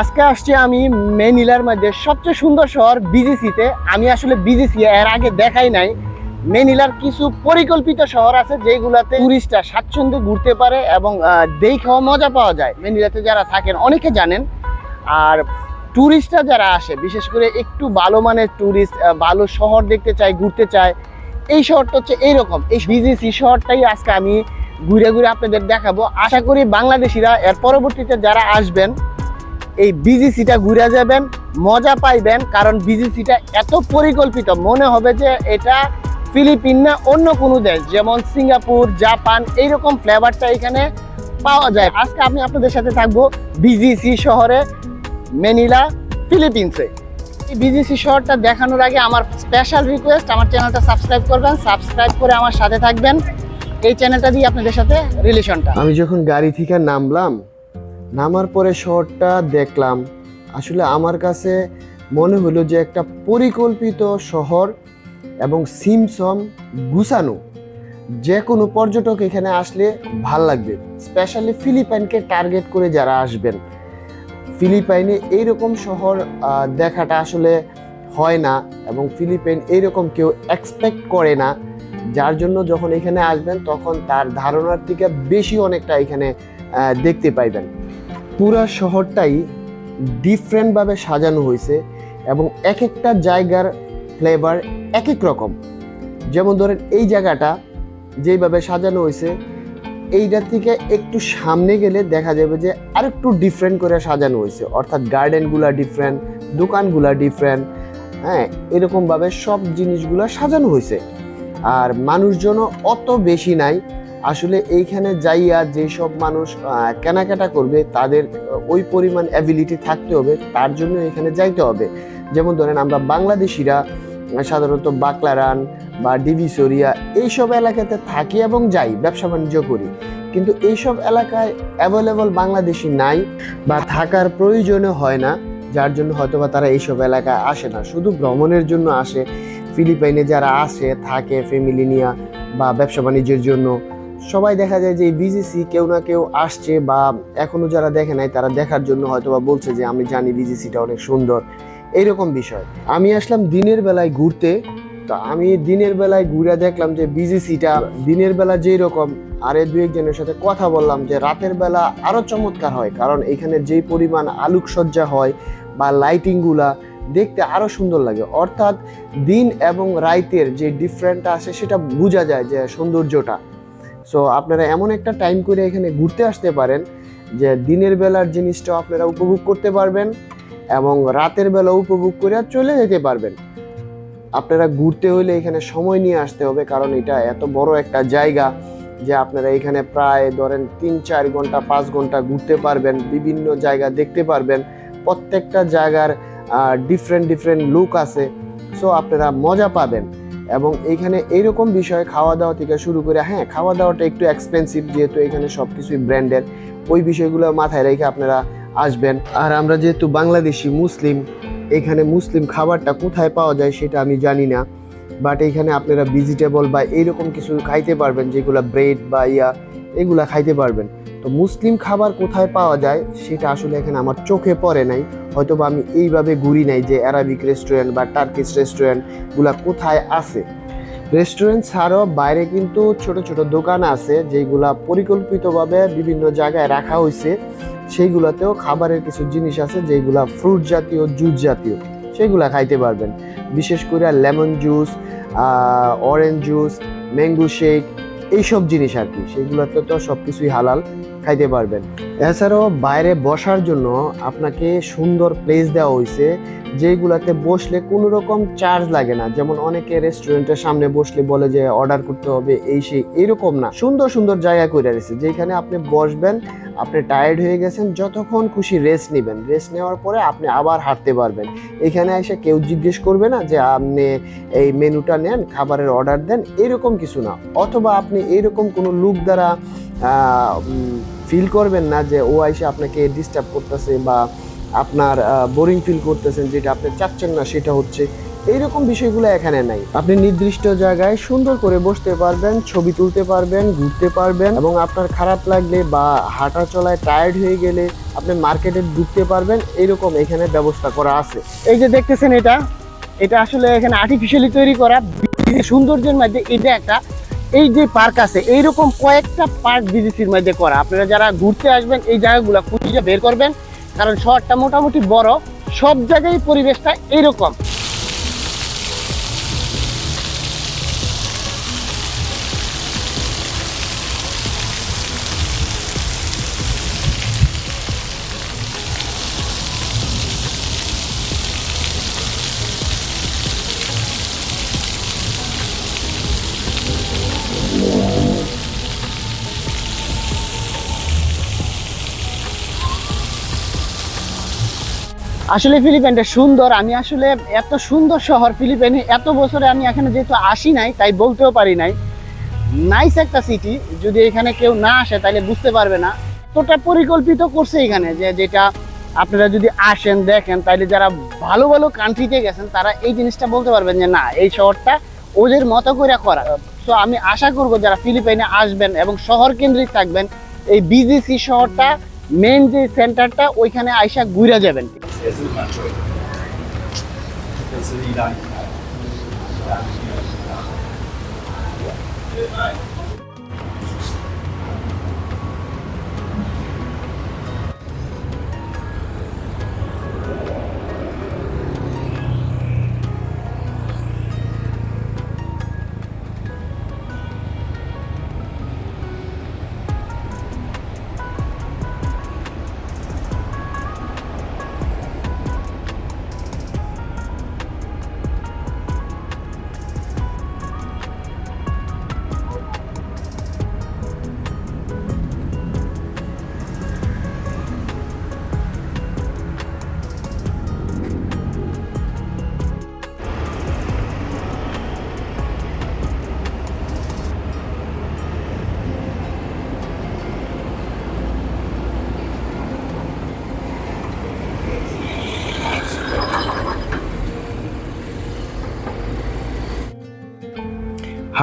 আজকে আসছি আমি মেনিলার মধ্যে। সবচেয়ে সুন্দর শহর বিজিসিতে। আমি আসলে বিজিসি এর আগে দেখাই নাই। মেনিলার কিছু পরিকল্পিত শহর আছে যেগুলাতে টুরিস্টরা স্বাচ্ছন্দ্যে ঘুরতে পারে এবং দেখেও মজা পাওয়া যায়। মেনিলাতে যারা থাকেন অনেকে জানেন। আর টুরিস্টরা যারা আসে, বিশেষ করে একটু ভালো মানের টুরিস্ট ভালো শহর দেখতে চায়, ঘুরতে চায়, এই শহরটা হচ্ছে এইরকম। এই বিজিসি শহরটাই আজকে আমি ঘুরে ঘুরে আপনাদের দেখাবো। আশা করি বাংলাদেশিরা এর পরবর্তীতে যারা আসবেন এই বিজিসিটা ঘুরে যাবেন, মজা পাইবেন, কারণ বিজিসিটা এত পরিকল্পিত। মনে হবে যে এটা ফিলিপিন না অন্য কোনো দেশ, যেমন সিঙ্গাপুর, জাপান, এইরকম ফ্লেভারটা এখানে পাওয়া যায়। আজকে আমি আপনাদের সাথে থাকব বিজিসি শহরে মেনিলা ফিলিপিন্সে। এই বিজিসি শহরটা দেখানোর আগে আমার স্পেশাল রিকোয়েস্ট আমার চ্যানেলটা সাবস্ক্রাইব করবেন সাবস্ক্রাইব করে আমার সাথে থাকবেন। এই চ্যানেলটা দিয়ে আপনাদের সাথে রিলেশনটা আমি যখন গাড়ি থেকে নামলাম নামার পরে শহরটা দেখলাম। আসলে আমার কাছে মনে হলো যে একটা পরিকল্পিত শহর এবং সিমসম গুছানো। যে কোনো পর্যটক এখানে আসলে ভালো লাগবে। স্পেশালি ফিলিপাইনকে টার্গেট করে যারা আসবেন। ফিলিপাইনে এইরকম শহর দেখাটা আসলে হয় না এবং ফিলিপাইন এইরকম কেউ এক্সপেক্ট করে না। যার জন্য যখন এখানে আসবেন তখন তার ধারণার থেকে বেশি অনেকটা এখানে দেখতে পাইবেন। পুরা শহরটাই ডিফারেন্টভাবে সাজানো হয়েছে এবং এক একটা জায়গার ফ্লেভার এক এক রকম। যেমন ধরেন এই জায়গাটা যেইভাবে সাজানো হয়েছে, এইটা থেকে একটু সামনে গেলে দেখা যাবে যে আরেকটু ডিফারেন্ট করে সাজানো হয়েছে। অর্থাৎ গার্ডেনগুলা ডিফারেন্ট দোকানগুলা ডিফারেন্ট হ্যাঁ এরকমভাবে সব জিনিসগুলো সাজানো হয়েছে। আর মানুষজনও অত বেশি নাই। আসলে এইখানে যাইয়া যেসব মানুষ কেনাকাটা করবে, তাদের ওই পরিমাণ অ্যাবিলিটি থাকতে হবে, তার জন্য এখানে যাইতে হবে। যেমন ধরেন আমরা বাংলাদেশিরা সাধারণত বাকলারান বা ডিভিসরিয়া এইসব এলাকাতে থাকি এবং যাই, ব্যবসা বাণিজ্য করি। কিন্তু এইসব এলাকায় অ্যাভেলেবল বাংলাদেশি নাই বা থাকার প্রয়োজনও হয় না, যার জন্য হয়তোবা তারা এইসব এলাকায় আসে না। শুধু ভ্রমণের জন্য আসে। ফিলিপাইনে যারা আসে, থাকে ফ্যামিলি নিয়ে বা ব্যবসা বাণিজ্যের জন্য। সবাই দেখা যায় যে বিজিসি কেউ না কেউ আসছে বা এখনও যারা দেখে নাই, তারা দেখার জন্য হয়তো বা বলছে যে আমি জানি বিজিসিটা অনেক সুন্দর। এইরকম বিষয়। আমি আসলাম দিনের বেলায় ঘুরতে। তো আমি দিনের বেলায় ঘুরে দেখলাম যে বিজিসিটা দিনের বেলা যেই রকম, আরে দু একজনের সাথে কথা বললাম যে রাতের বেলা আরও চমৎকার হয়। কারণ এখানে যেই পরিমাণ আলোকসজ্জা হয় বা লাইটিংগুলা দেখতে আরও সুন্দর লাগে। অর্থাৎ দিন এবং রাইতের যে ডিফারেন্টটা আছে, সেটা বোঝা যায় যে সৌন্দর্যটা। সো আপনারা এমন একটা টাইম করে এখানে ঘুরতে আসতে পারেন যে দিনের বেলার জিনিসটা আপনারা উপভোগ করতে পারবেন এবং রাতের বেলা উপভোগ করে চলে যেতে পারবেন। আপনারা ঘুরতে হলে এখানে সময় নিয়ে আসতে হবে কারণ এটা এত বড় একটা জায়গা যে আপনারা এখানে প্রায় ধরেন তিন, চার ঘণ্টা, পাঁচ ঘণ্টা ঘুরতে পারবেন, বিভিন্ন জায়গা দেখতে পারবেন। প্রত্যেকটা জায়গার ডিফারেন্ট ডিফারেন্ট লুক আছে। সো আপনারা মজা পাবেন। এবং এইখানে এইরকম বিষয়ে খাওয়া দাওয়া থেকে শুরু করে হ্যাঁ খাওয়া দাওয়াটা একটু এক্সপেন্সিভ যেহেতু এখানে সব কিছুই ব্র্যান্ডের ওই বিষয়গুলো মাথায় রেখে আপনারা আসবেন। আর আমরা যেহেতু বাংলাদেশি মুসলিম, এখানে মুসলিম খাবারটা কোথায় পাওয়া যায় সেটা আমি জানি না। বাট এখানে আপনারা ভেজিটেবল বা এইরকম কিছু খাইতে পারবেন, যেগুলো ব্রেড বা ইয়া, এগুলা খাইতে পারবেন। তো মুসলিম খাবার কোথায় পাওয়া যায় সেটা আসলে এখানে আমার চোখে পড়ে নাই। হয়তো বা আমি এইভাবে ঘুরি নাই যে অ্যারাবিক রেস্টুরেন্ট বা টার্কিশ রেস্টুরেন্টগুলা কোথায় আছে। রেস্টুরেন্ট ছাড়াও বাইরে কিন্তু ছোট ছোট দোকান আছে যেগুলা পরিকল্পিতভাবে বিভিন্ন জায়গায় রাখা হয়েছে সেইগুলাতেও খাবারের কিছু জিনিস আছে যেগুলা ফ্রুট জাতীয় জুস জাতীয় সেগুলা খাইতে পারবেন। বিশেষ করে lemon juice orange juice mango shake এইসব জিনিস আর কি, সেগুলোতে তো সব কিছুই হালাল, খাইতে পারবেন। এছাড়াও বাইরে বসার জন্য আপনাকে সুন্দর প্লেস দেওয়া হয়েছে যেগুলাতে বসলে কোনো রকম চার্জ লাগে না। যেমন অনেকে রেস্টুরেন্টের সামনে বসলে বলে যে অর্ডার করতে হবে, এই সেই, এরকম না। সুন্দর সুন্দর জায়গা করে রয়েছে যেখানে আপনি বসবেন, আপনি টায়ার্ড হয়ে গেছেন, যতক্ষণ খুশি রেস্ট নেবেন। রেস্ট নেওয়ার পরে আপনি আবার হাঁটতে পারবেন। এখানে এসে কেউ জিজ্ঞেস করবে না যে, আপনি এই মেনুটা নেন, খাবারের অর্ডার দেন, এরকম কিছু না। অথবা আপনি এরকম কোনো লুক দ্বারা ফিল করবেন না যে ও এসে আপনাকে ডিস্টার্ব করতেছে বা আপনার বোরিং ফিল করতেছেন যেটা আপনি চাচ্ছেন না, সেটা হচ্ছে। এইরকম বিষয়গুলো এখানে নাই। আপনি নির্দিষ্ট জায়গায় সুন্দর করে বসতে পারবেন, ছবি তুলতে পারবেন, ঘুরতে পারবেন এবং আপনার খারাপ লাগলে বা হাঁটা চলায় টায়ার্ড হয়ে গেলে আপনি মার্কেটে ঢুকতে পারবেন। এইরকম এখানে ব্যবস্থা করা আছে। এই যে দেখতেছেন এটা এটা আসলে এখানে আর্টিফিশিয়ালি তৈরি করা। সৌন্দর্যের মধ্যে এটা একটা এই যে পার্ক আছে, এইরকম কয়েকটা পার্ক বিজিসির মধ্যে করা। আপনারা যারা ঘুরতে আসবেন, এই জায়গাগুলো খুঁজে বের করবেন। কারণ শহরটা মোটামুটি বড়, সব জায়গায় পরিবেশটা এইরকম। আসলে ফিলিপাইনটা সুন্দর। আমি আসলে এত সুন্দর শহর ফিলিপাইনে, এত বছরে আমি এখানে যেহেতু আসি নাই, তাই বলতেও পারি নাই। নাইস একটা সিটি যদি এখানে কেউ না আসে, তাহলে বুঝতে পারবে না। এতটা পরিকল্পিত করছে এখানে যে, যেটা আপনারা যদি আসেন, দেখেন তাহলে যারা ভালো ভালো কান্ট্রিতে গেছেন, তারা এই জিনিসটা বলতে পারবেন যে, না, এই শহরটা ওদের মতো করে করা। তো আমি আশা করব যারা ফিলিপাইনে আসবেন এবং শহর কেন্দ্রিক থাকবেন, এই বিজিসি শহরটা মেন যে সেন্টারটা ওইখানে আইসা ঘুরে যাবেন। 也是蛮贵的，这是意大利菜，意大利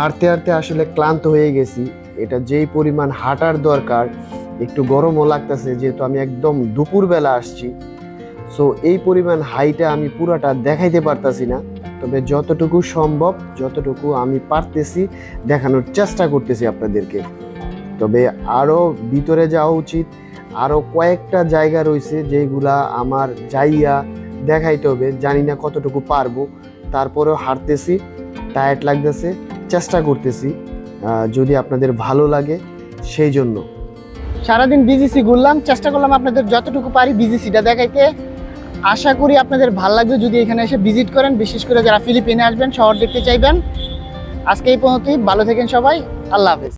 হাঁটতে হাঁটতে আসলে ক্লান্ত হয়ে গেছি। এটা যেই পরিমাণ হাঁটার দরকার, একটু গরমও লাগতেছে, যেহেতু আমি একদম দুপুরবেলা আসছি। সো এই পরিমাণ হাইটা আমি পুরাটা দেখাইতে পারতাছি না। তবে যতটুকু সম্ভব, যতটুকু আমি পারতেছি, দেখানোর চেষ্টা করতেছি আপনাদেরকে। তবে আরও ভিতরে যাওয়া উচিত। আরও কয়েকটা জায়গা রয়েছে যেগুলা আমার যাইয়া দেখাইতে হবে। জানি না কতটুকু পারব। তারপরেও হাঁটতেছি টায়ার্ড লাগতেছে। চেষ্টা করতেছি যদি আপনাদের ভালো লাগে, সেই জন্য। সারাদিন বিজিসি ঘুরলাম, চেষ্টা করলাম আপনাদের যতটুকু পারি বিজিসিটা দেখাইতে। আশা করি আপনাদের ভালো লাগবে যদি এখানে এসে ভিজিট করেন, বিশেষ করে যারা ফিলিপিনে আসবেন, শহর দেখতে চাইবেন। আজকে এই পর্যন্তই, ভালো থাকেন সবাই, আল্লাহ হাফেজ।